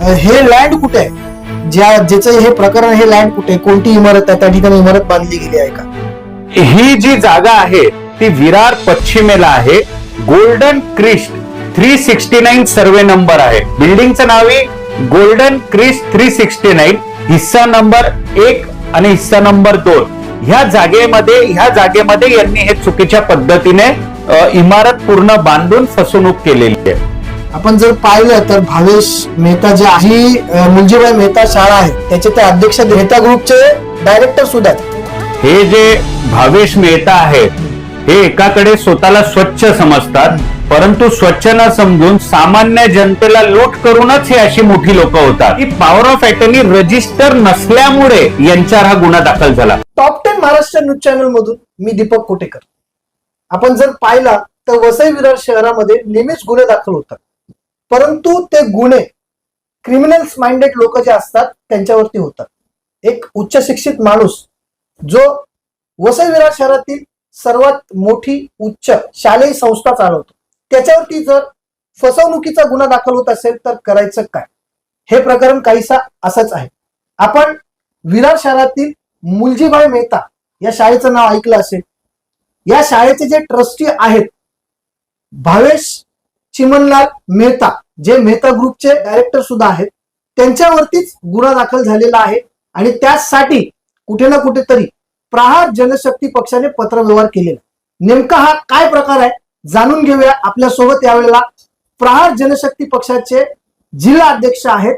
हे लँड कुठे आहे? ज्या ज्याचं हे प्रकरण हे लँड कुठे आहे? कोणती इमारत आहे? त्या ठिकाणी इमारत बांधली गेली आहे का? ही जी जागा आहे ती विरार पश्चिमेला आहे. Golden crest three sixty nine survey number आहे. बिल्डिंगचं नाव आहे golden crest three sixty nine हिस्सा नंबर एक आणि हिस्सा नंबर दोन. ह्या जागेमध्ये ह्या जागेमध्ये यांनी हे चुकीच्या पद्धतीने इमारत पूर्ण बांधून फसवणूक केलेली आहे. आपण जर पाहिलं तर भावेश मेहता जे आहे मुलजीबाई मेहता शाळा आहे त्याचे ते अध्यक्ष मेहता ग्रुपचे डायरेक्टर सुद्धा आहेत. हे जे भावेश मेहता आहेत हे एकाकडे स्वतःला स्वच्छ समजतात परंतु स्वच्छ न समजून सामान्य जनतेला लूट करूनच हे अशी मोठी लोक होतात. ही पॉवर ऑफ अटर्नी रजिस्टर नसल्यामुळे यांच्यावर हा गुन्हा दाखल झाला. Top ten Maharashtra news channel मधून मी दीपक कोटेकर. आपण जर पाहिला तर वसई विरार शहरामध्ये नेहमीच गुन्हे दाखल होतात. परंतु ते गुन्हे क्रिमिनल्स माइंडेड लोक जे असतात त्यांच्यावरती होतात. एक उच्च शिक्षित माणूस जो वसई विरार शहरातील सर्वात मोठी उच्च शालेय संस्था चालवतो. त्याच्यावरती जर फसवणुकीचा गुन्हा दाखल होत असेल तर करायचं काय? हे प्रकरण काहीसा असंच आहे. आपण विरार शहरातील मुलजीबाई मेहता या शाळेचं नाव ऐकलं असेल. या शाळेचे जे ट्रस्टी आहेत भावेश चिमनलाल मेहता जे मेहता ग्रुपचे डायरेक्टर सुद्धा आहेत त्यांच्यावरतीच गुन्हा दाखल झालेला आहे आणि त्यासाठी कुठे ना कुठेतरी प्रहार जनशक्ती पक्षाने पत्रव्यवहार केलेला नेमका हा काय प्रकार आहे जाणून घेऊया आपल्यासोबत यावेळेला प्रहार जनशक्ती पक्षाचे जिल्हा अध्यक्ष आहेत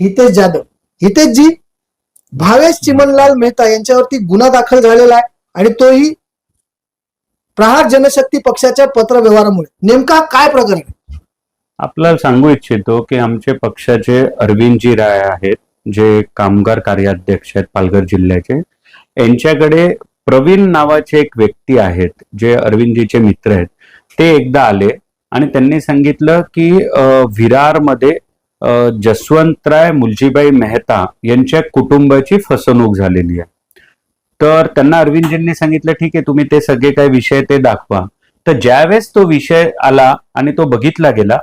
हितेश जाधव. हितेश जी भावेश चिमनलाल मेहता यांच्यावरती गुन्हा दाखल झालेला आहे आणि तोही प्रहार जनशक्ती पक्षाच्या पत्र व्यवहारामुळे नेमका काय प्रकार आहे? आपल्याला सांगू इच्छितो की आमचे पक्षाचे अरविंदजी राय आहेत जे कामगार कार्याध्यक्ष आहेत पालघर जिल्ह्याचे. यांच्याकडे प्रवीण नावाचे एक व्यक्ती आहेत जे अरविंदजीचे मित्र आहेत. ते एकदा आले आणि त्यांनी सांगितलं की विरारमध्ये जसवंतराय मुलजीबाई मेहता यांच्या कुटुंबाची फसवणूक झालेली आहे. तर त्यांना अरविंदजींनी सांगितलं ठीक आहे तुम्ही ते सगळे काय विषय ते दाखवा. तर ज्यावेळेस तो विषय आला आणि तो बघितला गेला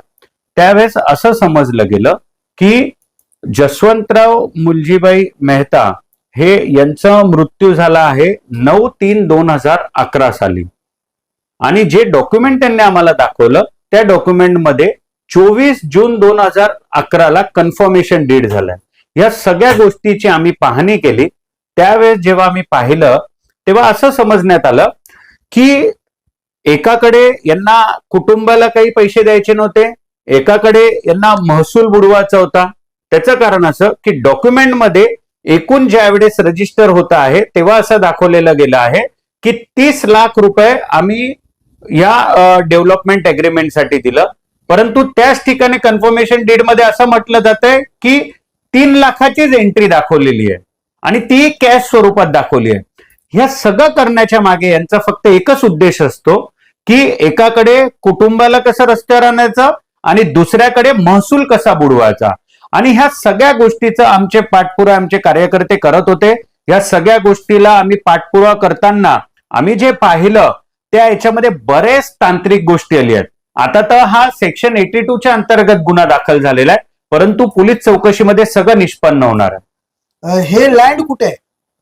त्यावेळेस असं समजलं गेलं की जसवंतराव मुलजीबाई मेहता हे यांचा मृत्यू झाला आहे नऊ तीन दोन हजार अकरा साली. आणि जे डॉक्युमेंट त्यांनी आम्हाला दाखवलं त्या डॉक्युमेंटमध्ये चोवीस जून दोन हजार अकराला कन्फर्मेशन डीड झालंय. या सगळ्या गोष्टीची आम्ही पाहणी केली. त्यावेळेस जेव्हा आम्ही पाहिलं तेव्हा असं समजण्यात आलं की एकाकडे यांना कुटुंबाला काही पैसे द्यायचे नव्हते एकाकडे यांना महसूल बुडवायचा होता. त्याचं कारण असं की डॉक्युमेंटमध्ये एकूण ज्यावेळेस रजिस्टर होत आहे तेव्हा असं दाखवलेलं गेलं आहे की तीस लाख रुपये आम्ही या डेव्हलपमेंट अग्रीमेंटसाठी दिलं. परंतु त्याच ठिकाणी कन्फर्मेशन डीडमध्ये असं म्हटलं जात आहे की तीन लाखाचीच एंट्री दाखवलेली आहे आणि ती कॅश स्वरूपात दाखवली आहे. ह्या सगळं करण्याच्या मागे यांचा फक्त एकच उद्देश असतो की एकाकडे कुटुंबाला कसं रस्त्यावर आणायचं आणि दुसऱ्याकडे महसूल कसा बुडवायचा? आणि ह्या सगळ्या गोष्टीचं आमचे पाठपुरा आमचे कार्यकर्ते करत होते. या सगळ्या गोष्टीला आम्ही पाठपुरावा करताना आम्ही जे पाहिलं त्या याच्यामध्ये बरेच तांत्रिक गोष्टी आली आहेत. आता तर हा सेक्शन एटी च्या अंतर्गत गुन्हा दाखल झालेला आहे. परंतु पोलीस चौकशीमध्ये सगळं निष्पन्न होणार आहे. हे लँड कुठे? आहे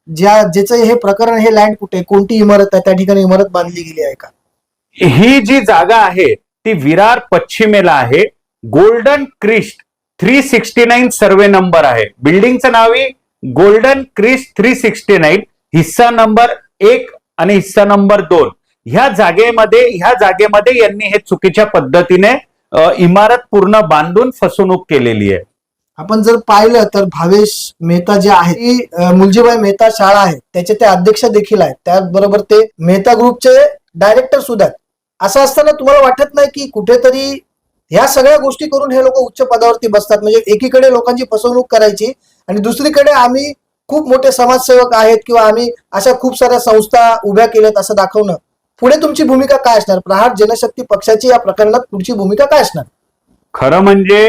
ज्या ज्याचं हे प्रकरण हे लँड कुठे? कोणती इमारत आहे? त्या ठिकाणी इमारत बांधली गेली आहे का? ही जी जागा आहे ती विरार पश्चिमेला आहे. Golden crest three sixty nine survey number आहे. बिल्डिंगचं नाव आहे golden crest three sixty nine हिस्सा नंबर एक आणि हिस्सा नंबर दोन. ह्या जागेमध्ये ह्या जागेमध्ये यांनी हे चुकीच्या पद्धतीने इमारत पूर्ण बांधून फसवणूक केलेली आहे. आपण जर पाहिलं तर भावेश मेहता जे आहे ती मुलजीबाई मेहता शाळा आहे. त्याचे ते अध्यक्ष देखील आहेत. त्याचबरोबर ते मेहता ग्रुपचे डायरेक्टर सुद्धा आहेत. असं असताना तुम्हाला वाटत नाही की कुठेतरी ह्या सगळ्या गोष्टी करून हे लोक उच्च पदावरती बसतात म्हणजे एकीकडे लोकांची फसवणूक करायची आणि दुसरीकडे आम्ही खूप मोठे समाजसेवक आहेत किंवा आम्ही अशा खूप साऱ्या संस्था उभ्या केल्यात असं दाखवणं पुढे तुमची भूमिका काय असणार प्रहार जनशक्ती पक्षाची या प्रकरणात पुढची भूमिका काय असणार खरं म्हणजे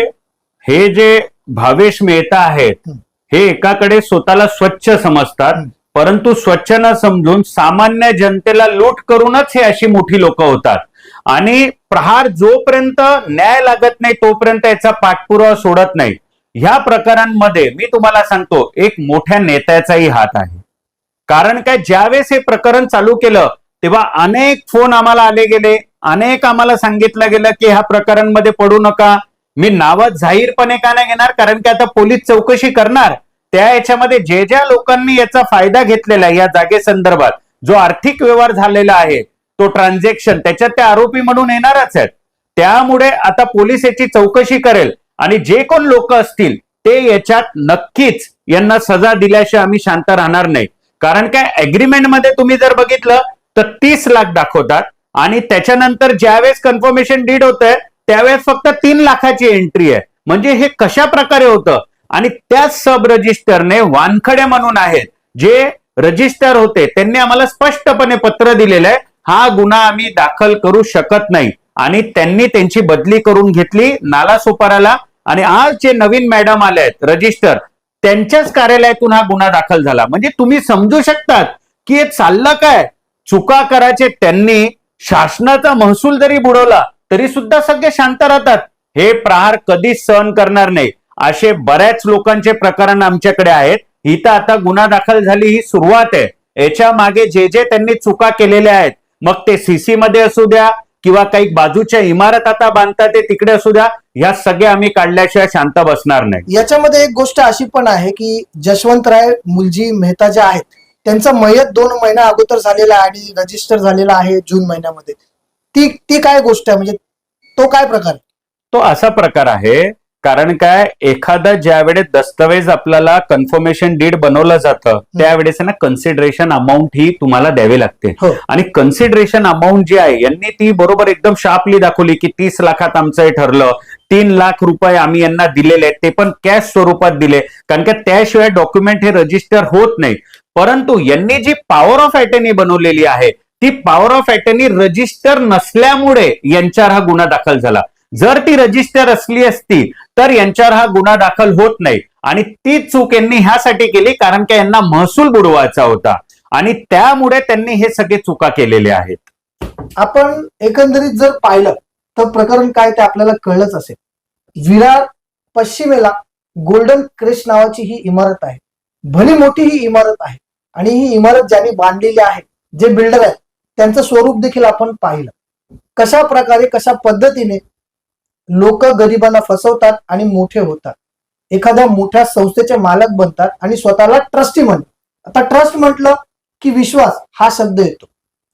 हे जे भावेश मेहता आहेत हं. एकाकडे स्वतःला स्वच्छ समजतात. परंतु स्वच्छ न समजून सामान्य जनतेला लूट करूनच हे अशी मोठी लोक होतात. आणि प्रहार जोपर्यंत न्याय लागत नाही तोपर्यंत याचा पाठपुरावा सोडत नाही. ह्या प्रकरणांमध्ये मी तुम्हाला सांगतो एक मोठ्या नेत्याचाही हात आहे. कारण काय ज्यावेळेस हे प्रकरण चालू केलं तेव्हा अनेक फोन आम्हाला आले गेले अनेक आम्हाला सांगितलं गेलं की ह्या प्रकरणांमध्ये पडू नका. मी नावं जाहीरपणे का नाही घेणार? कारण की आता पोलीस चौकशी करणार. त्या याच्यामध्ये जे ज्या लोकांनी याचा फायदा घेतलेला आहे या जागेसंदर्भात जो आर्थिक व्यवहार झालेला आहे तो ट्रान्झॅक्शन त्याच्यात त्या आरोपी म्हणून येणारच आहेत. त्यामुळे आता पोलीस याची चौकशी करेल आणि जे कोण लोक असतील ते याच्यात नक्कीच यांना सजा दिल्याशिवाय आम्ही शांत राहणार नाही. कारण काय अग्रीमेंटमध्ये तुम्ही जर बघितलं तर तीस लाख दाखवतात आणि त्याच्यानंतर ज्यावेळेस कन्फर्मेशन डीड होतंय त्यावेळेस फक्त तीन लाखाची एंट्री आहे. म्हणजे हे कशा प्रकारे होतं? आणि त्याच सब रजिस्टरने वानखडे म्हणून आहेत जे रजिस्टर होते त्यांनी आम्हाला स्पष्टपणे पत्र दिलेलं आहे हा गुन्हा आम्ही दाखल करू शकत नाही. आणि त्यांनी त्यांची बदली करून घेतली नालासोपाराला आणि आज जे नवीन मॅडम आले आहेत रजिस्टर त्यांच्याच कार्यालयातून हा गुन्हा दाखल झाला. म्हणजे तुम्ही समजू शकतात की हे चाललं काय? चुका करायचे त्यांनी शासनाचा महसूल जरी बुडवला तरी सुद्धा सगळे शांत राहतात. हे प्रहार कधीच सहन करणार नाही. असे बऱ्याच लोकांचे प्रकरण आमच्याकडे आहेत. ही तर आता गुन्हा दाखल झाली ही सुरुवात आहे. याच्या मागे जे जे त्यांनी चुका केलेल्या आहेत मग ते सीसी मध्ये असू द्या किंवा काही बाजूच्या इमारत आता बांधतात ते तिकडे असू द्या ह्या सगळ्या आम्ही काढल्याशिवाय शांत बसणार नाही. याच्यामध्ये एक गोष्ट अशी पण आहे की जशवंतराय मुलजी मेहता ज्या आहेत त्यांचा मयत दोन महिन्या अगोदर झालेला आहे आणि रजिस्टर झालेला आहे जून महिन्यामध्ये. ती ती काय गोष्ट आहे? म्हणजे तो काय प्रकार? तो असा प्रकार आहे कारण काय एखादा ज्यावेळेस दस्तावेज आपल्याला कन्फर्मेशन डीड बनवलं जातं त्यावेळेस ना कन्सिडरेशन अमाऊंट ही तुम्हाला द्यावी लागते. हो. आणि कन्सिडरेशन अमाऊंट जी आहे यांनी ती बरोबर एकदम शार्पली दाखवली की तीस लाखात आमचं हे ठरलं तीन लाख रुपये आम्ही यांना दिलेले आहेत ते पण कॅश स्वरूपात दिले. कारण का त्याशिवाय डॉक्युमेंट हे रजिस्टर होत नाही परंतु यांनी जी पॉवर ऑफ अटर्नी बनवलेली आहे ती पॉवर ऑफ अटर्नी रजिस्टर नसल्यामुळे यांच्यावर हा गुन्हा दाखल झाला. जर ती रजिस्टर असली असती तर यांच्यावर हा गुन्हा दाखल होत नाही. आणि ती चूक यांनी ह्यासाठी केली कारण की यांना महसूल बुडवायचा होता. आणि त्यामुळे त्यांनी हे सगळे चुका केलेले आहेत. आपण एकंदरीत जर पाहिलं तर प्रकरण काय ते आपल्याला कळलंच असेल. विरार पश्चिमेला गोल्डन क्रेश नावाची ही इमारत आहे. भली मोठी ही इमारत आहे. आणि ही इमारत ज्यांनी बांधलेली आहे जे बिल्डर आहेत त्यांचं स्वरूप देखील आपण पाहिलं. कशा प्रकारे कशा पद्धतीने लोक गरिबांना फसवतात आणि मोठे होतात. एखाद्या मोठ्या संस्थेचे मालक बनतात आणि स्वतःला ट्रस्टी म्हणतात. आता ट्रस्ट म्हटलं की विश्वास हा शब्द येतो.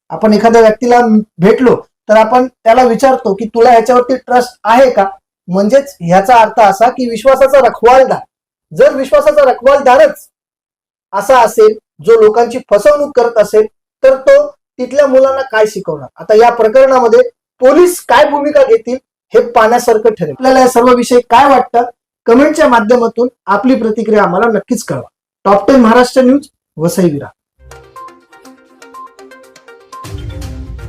आपण एखाद्या व्यक्तीला भेटलो तर आपण त्याला विचारतो की तुला ह्याच्यावरती ट्रस्ट आहे का? म्हणजेच ह्याचा अर्थ असा की विश्वासाचा रखवालदार जर विश्वासाचा रखवालदारच असा असेल जो लोकांची फसवणूक करत असेल तर तो तिथल्या मुलांना काय शिकवणार? आता या प्रकरणामध्ये पोलीस काय भूमिका घेतील हे पाण्यासारखं ठरेल. आपल्याला या सर्व विषय काय वाटतं? कमेंटच्या माध्यमातून आपली प्रतिक्रिया आम्हाला नक्कीच कळवा. Top ten Maharashtra news Vasai विरा